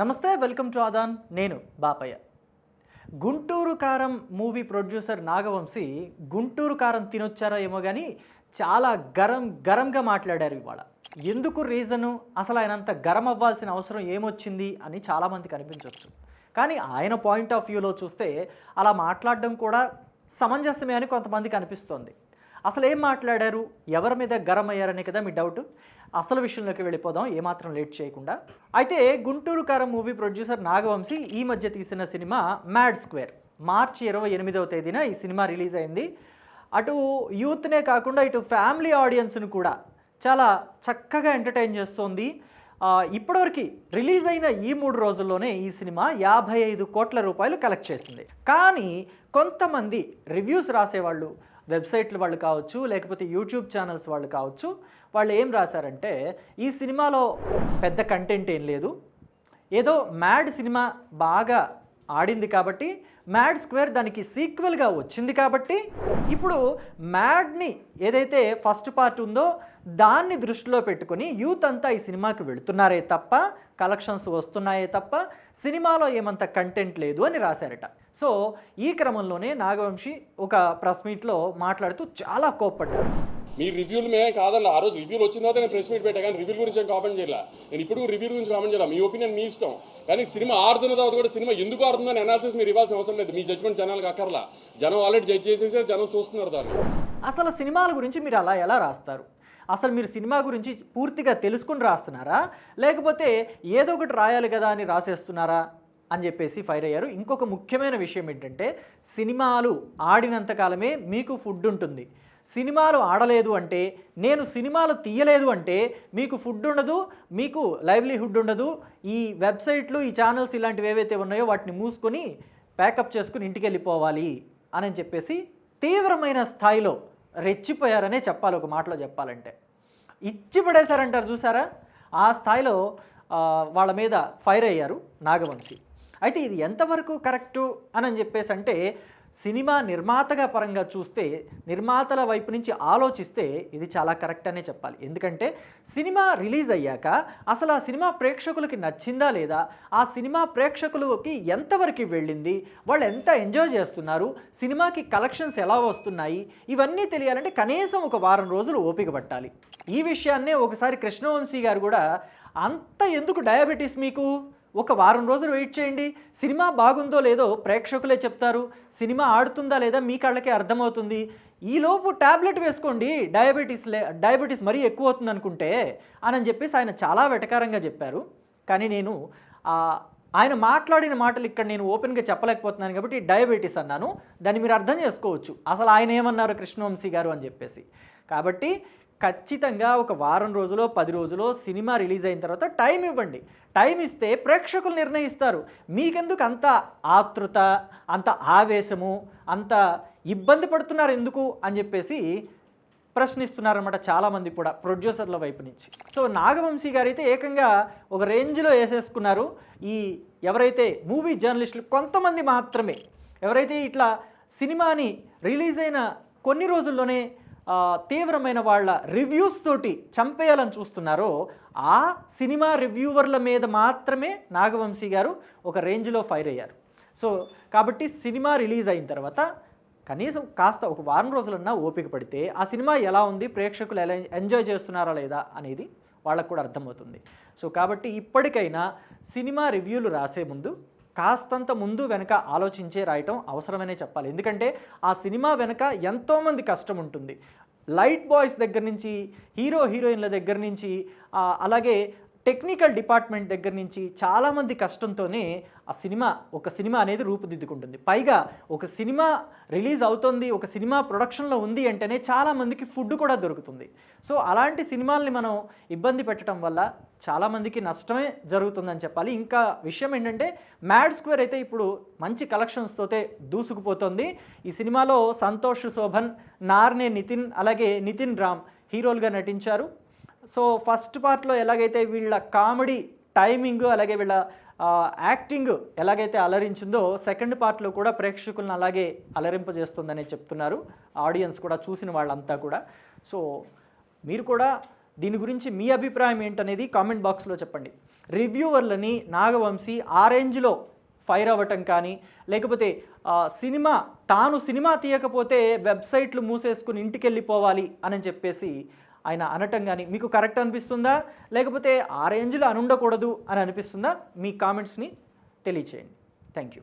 నమస్తే welcome to Aadan. నేను బాపయ్య. గుంటూరు కారం మూవీ ప్రొడ్యూసర్ నాగవంశీ గుంటూరు కారం తినొచ్చారో ఏమో కానీ చాలా గరం గరంగా మాట్లాడారు ఇవాళ. ఎందుకు రీజను? అసలు ఆయన అంత గరం అవ్వాల్సిన అవసరం ఏమొచ్చింది అని చాలామందికి అనిపించవచ్చు కానీ ఆయన పాయింట్ ఆఫ్ వ్యూలో చూస్తే అలా మాట్లాడడం కూడా సమంజసమే అని కొంతమందికి అనిపిస్తోంది. అసలు ఏం మాట్లాడారు? ఎవరి మీద గరం అయ్యారనే కదా మీ డౌట్. అసలు విషయంలోకి వెళ్ళిపోదాం ఏమాత్రం లేట్ చేయకుండా. అయితే గుంటూరు కారం మూవీ ప్రొడ్యూసర్ నాగవంశీ ఈ మధ్య తీసిన సినిమా మ్యాడ్ స్క్వేర్. మార్చి ఇరవై ఎనిమిదవ తేదీన ఈ సినిమా రిలీజ్ అయింది. అటు యూత్నే కాకుండా ఇటు ఫ్యామిలీ ఆడియన్స్ను కూడా చాలా చక్కగా ఎంటర్టైన్ చేస్తోంది. ఇప్పటివరకు రిలీజ్ అయిన ఈ మూడు రోజుల్లోనే ఈ సినిమా యాభై ఐదు కోట్ల రూపాయలు కలెక్ట్ చేసింది. కానీ కొంతమంది రివ్యూస్ రాసేవాళ్ళు వెబ్సైట్లు వాళ్ళు కావచ్చు లేకపోతే యూట్యూబ్ ఛానల్స్ వాళ్ళు కావచ్చు వాళ్ళు ఏం రాశారంటే ఈ సినిమాలో పెద్ద కంటెంట్ ఏం లేదు. ఏదో మ్యాడ్ సినిమా బాగా ఆడింది కాబట్టి మ్యాడ్ స్క్వేర్ దానికి సీక్వెల్గా వచ్చింది కాబట్టి ఇప్పుడు మ్యాడ్ని ఏదైతే ఫస్ట్ పార్ట్ ఉందో దాన్ని దృష్టిలో పెట్టుకొని యూత్ అంతా ఈ సినిమాకి వెళుతున్నారే తప్ప కలెక్షన్స్ వస్తున్నాయే తప్ప సినిమాలో ఏమంత కంటెంట్ లేదు అని రాశారట. సో ఈ క్రమంలోనే నాగవంశి ఒక ప్రెస్ మీట్లో మాట్లాడుతూ చాలా కోప్పడ్డారు. మీ రివ్యూలు మేమే కాదన్న. ఆ రోజు రివ్యూలు వచ్చిన తర్వాత నేను ప్రెస్ మీట్ పెట్టా కానీ రివ్యూల గురించి ఏం కామెంట్ చేయలే. నేను ఇప్పుడు రివ్యూ గురించి కామెంట్ చేయాలి. మీ ఒపీనియన్ మీ ఇష్టం. కానీ సినిమా ఆడుతున్న తర్వాత కూడా సినిమా ఎందుకు ఆడుతుందని అనాలిసిస్ మీరు ఇవ్వాల్సిన అవసరం లేదు. మీ జడ్జ్మెంట్ జనాలకు అక్కర్లా. జనం ఆల్రెడీ జడ్జ్ చేసేసి జనం చూస్తున్నారు దాన్ని. అసలు సినిమాల గురించి మీరు అలా ఎలా రాస్తారు? అసలు మీరు సినిమా గురించి పూర్తిగా తెలుసుకుని రాస్తున్నారా? లేకపోతే ఏదో ఒకటి రాయాలి కదా అని రాసేస్తున్నారా? అని చెప్పేసి ఫైర్ అయ్యారు. ఇంకొక ముఖ్యమైన విషయం ఏంటంటే సినిమాలు ఆడినంత కాలమే మీకు ఫుడ్ ఉంటుంది. సినిమాలు ఆడలేదు అంటే నేను సినిమాలు తీయలేదు అంటే మీకు ఫుడ్ ఉండదు మీకు లైవ్లీహుడ్ ఉండదు. ఈ వెబ్సైట్లు ఈ ఛానల్స్ ఇలాంటివి ఏవైతే ఉన్నాయో వాటిని మూసుకొని ప్యాకప్ చేసుకుని ఇంటికి వెళ్ళిపోవాలి అని చెప్పేసి తీవ్రమైన స్థాయిలో రెచ్చిపోయారనే చెప్పాలి ఒక మాటలో చెప్పాలంటే. ఇచ్చి పడేశారంటారు చూసారా? ఆ స్థాయిలో వాళ్ళ మీద ఫైర్ అయ్యారు నాగవంశి. అయితే ఇది ఎంతవరకు కరెక్టు అని చెప్పేసి అంటే సినిమా నిర్మాతగా పరంగా చూస్తే నిర్మాతల వైపు నుంచి ఆలోచిస్తే ఇది చాలా కరెక్ట్ అనే చెప్పాలి. ఎందుకంటే సినిమా రిలీజ్ అయ్యాక అసలు ఆ సినిమా ప్రేక్షకులకి నచ్చిందా లేదా ఆ సినిమా ప్రేక్షకులకి ఎంతవరకు వెళ్ళింది వాళ్ళు ఎంత ఎంజాయ్ చేస్తున్నారు సినిమాకి కలెక్షన్స్ ఎలా వస్తున్నాయి ఇవన్నీ తెలియాలంటే కనీసం ఒక వారం రోజులు ఓపిక పట్టాలి. ఈ విషయాన్నే ఒకసారి కృష్ణవంశీ గారు కూడా అంత ఎందుకు డయాబెటీస్ మీకు? ఒక వారం రోజులు వెయిట్ చేయండి. సినిమా బాగుందో లేదో ప్రేక్షకులే చెప్తారు. సినిమా ఆడుతుందా లేదా మీ కళ్ళకే అర్థమవుతుంది. ఈలోపు ట్యాబ్లెట్ వేసుకోండి. డయాబెటీస్ లే డయాబెటీస్ మరీ ఎక్కువ అవుతుంది అనుకుంటే అని చెప్పేసి ఆయన చాలా వెటకారంగా చెప్పారు. కానీ నేను ఆయన మాట్లాడిన మాటలు ఇక్కడ నేను ఓపెన్గా చెప్పలేకపోతున్నాను కాబట్టి డయాబెటీస్ అన్నాను. దాన్ని మీరు అర్థం చేసుకోవచ్చు. అసలు ఆయన ఏమన్నారు కృష్ణవంశీ గారు అని చెప్పేసి. కాబట్టి ఖచ్చితంగా ఒక వారం రోజులో పది రోజులో సినిమా రిలీజ్ అయిన తర్వాత టైం ఇవ్వండి. టైం ఇస్తే ప్రేక్షకులు నిర్ణయిస్తారు. మీకెందుకు అంత ఆతృత అంత ఆవేశము అంత ఇబ్బంది పడుతున్నారు ఎందుకు అని చెప్పేసి ప్రశ్నిస్తున్నారన్నమాట చాలామంది కూడా ప్రొడ్యూసర్ల వైపు నుంచి. సో నాగవంశీ గారు అయితే ఏకంగా ఒక రేంజ్లో వేసేసుకున్నారు. ఈ ఎవరైతే మూవీ జర్నలిస్టులు కొంతమంది మాత్రమే ఎవరైతే ఇట్లా సినిమాని రిలీజ్ అయిన కొన్ని రోజుల్లోనే తీవ్రమైన వాళ్ళ రివ్యూస్ తోటి చంపేయాలని చూస్తున్నారో ఆ సినిమా రివ్యూవర్ల మీద మాత్రమే నాగవంశీ గారు ఒక రేంజ్లో ఫైర్ అయ్యారు. సో కాబట్టి సినిమా రిలీజ్ అయిన తర్వాత కనీసం కాస్త ఒక వారం రోజులన్నా ఓపిక పడితే ఆ సినిమా ఎలా ఉంది ప్రేక్షకులు ఎలా ఎంజాయ్ చేస్తున్నారా లేదా అనేది వాళ్ళకు కూడా అర్థమవుతుంది. సో కాబట్టి ఇప్పటికైనా సినిమా రివ్యూలు రాసే ముందు కాస్తంత ముందు వెనక ఆలోచించే రాయటం అవసరమనే చెప్పాలి. ఎందుకంటే ఆ సినిమా వెనక ఎంతోమంది కష్టం ఉంటుంది. లైట్ బాయ్స్ దగ్గర నుంచి హీరో హీరోయిన్ల దగ్గర నుంచి అలాగే టెక్నికల్ డిపార్ట్మెంట్ దగ్గర నుంచి చాలామంది కష్టంతోనే ఆ సినిమా ఒక సినిమా అనేది రూపుదిద్దుకుంటుంది. పైగా ఒక సినిమా రిలీజ్ అవుతుంది ఒక సినిమా ప్రొడక్షన్లో ఉంది అంటేనే చాలామందికి ఫుడ్ కూడా దొరుకుతుంది. సో అలాంటి సినిమాల్ని మనం ఇబ్బంది పెట్టడం వల్ల చాలామందికి నష్టమే జరుగుతుందని చెప్పాలి. ఇంకా విషయం ఏంటంటే మ్యాడ్ స్క్వేర్ అయితే ఇప్పుడు మంచి కలెక్షన్స్తోతే దూసుకుపోతుంది. ఈ సినిమాలో సంతోష్ శోభన్ నార్నే నితిన్ అలాగే నితిన్ రామ్ హీరోలుగా నటించారు. సో ఫస్ట్ పార్ట్లో ఎలాగైతే వీళ్ళ కామెడీ టైమింగ్ అలాగే వీళ్ళ యాక్టింగ్ ఎలాగైతే అలరించిందో సెకండ్ పార్ట్లో కూడా ప్రేక్షకులను అలాగే అలరింపజేస్తుందని చెప్తున్నారు. ఆడియన్స్ కూడా చూసిన వాళ్ళంతా కూడా. సో మీరు కూడా దీని గురించి మీ అభిప్రాయం ఏంటనేది కామెంట్ బాక్స్లో చెప్పండి. రివ్యూవర్లని నాగవంశీ ఆ రేంజ్లో ఫైర్ అవ్వటం కానీ లేకపోతే సినిమా తాను సినిమా తీయకపోతే వెబ్సైట్లు మూసేసుకుని ఇంటికి వెళ్ళిపోవాలి అని చెప్పేసి ఆయన అనటం కానీ మీకు కరెక్ట్ అనిపిస్తుందా? లేకపోతే ఆ రేంజ్లో అని ఉండకూడదు అని అనిపిస్తుందా? మీ కామెంట్స్ని తెలియచేయండి. Thank you